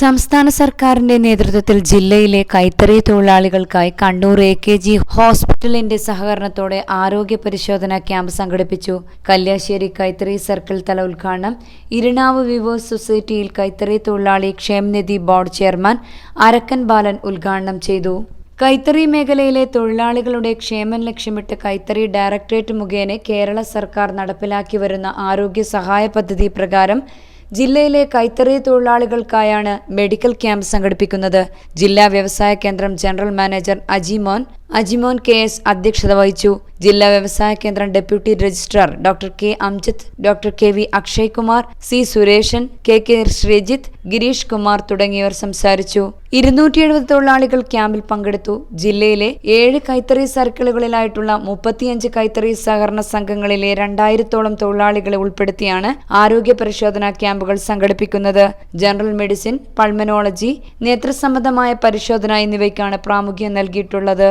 സംസ്ഥാന സർക്കാരിന്റെ നേതൃത്വത്തിൽ ജില്ലയിലെ കൈത്തറി തൊഴിലാളികൾക്കായി കണ്ണൂർ എ കെ ജി ഹോസ്പിറ്റലിന്റെ സഹകരണത്തോടെ ആരോഗ്യ പരിശോധനാ ക്യാമ്പ് സംഘടിപ്പിച്ചു. കല്യാശ്ശേരി കൈത്തറി സർക്കിൾ തല ഉദ്ഘാടനം ഇരിണാവ് വിവേഴ്സ് സൊസൈറ്റിയിൽ കൈത്തറി തൊഴിലാളി ക്ഷേമനിധി ബോർഡ് ചെയർമാൻ അരക്കൻ ബാലൻ ഉദ്ഘാടനം ചെയ്തു. കൈത്തറി മേഖലയിലെ തൊഴിലാളികളുടെ ക്ഷേമം ലക്ഷ്യമിട്ട് കൈത്തറി ഡയറക്ടറേറ്റ് മുഖേന കേരള സർക്കാർ നടപ്പിലാക്കി വരുന്ന ആരോഗ്യ സഹായ പദ്ധതി പ്രകാരം ജില്ലയിലെ കൈത്തറി തൊഴിലാളികൾക്കായാണ് മെഡിക്കൽ ക്യാമ്പ് സംഘടിപ്പിക്കുന്നത്. ജില്ലാ വ്യവസായ കേന്ദ്രം general manager Ajimon Ajimon K S അധ്യക്ഷത വഹിച്ചു. ജില്ലാ വ്യവസായ കേന്ദ്രം deputy registrar doctor K Amjith doctor K V Akshay Kumar C Sureshan K K Sreejith Girish Kumar തുടങ്ങിയവർ സംസാരിച്ചു. ഇരുന്നൂറ്റി എഴുപത് തൊഴിലാളികൾ ക്യാമ്പിൽ പങ്കെടുത്തു. ജില്ലയിലെ ഏഴ് കൈത്തറി സർക്കിളുകളിലായിട്ടുള്ള മുപ്പത്തിയഞ്ച് കൈത്തറി സഹകരണ സംഘങ്ങളിലെ രണ്ടായിരത്തോളം തൊഴിലാളികളെ ഉൾപ്പെടുത്തിയാണ് ആരോഗ്യ പരിശോധനാ ക്യാമ്പുകൾ സംഘടിപ്പിക്കുന്നത്. ജനറൽ മെഡിസിൻ പൾമനോളജി നേത്രസംബന്ധമായ പരിശോധന എന്നിവയ്ക്കാണ് പ്രാമുഖ്യം നൽകിയിട്ടുള്ളത്.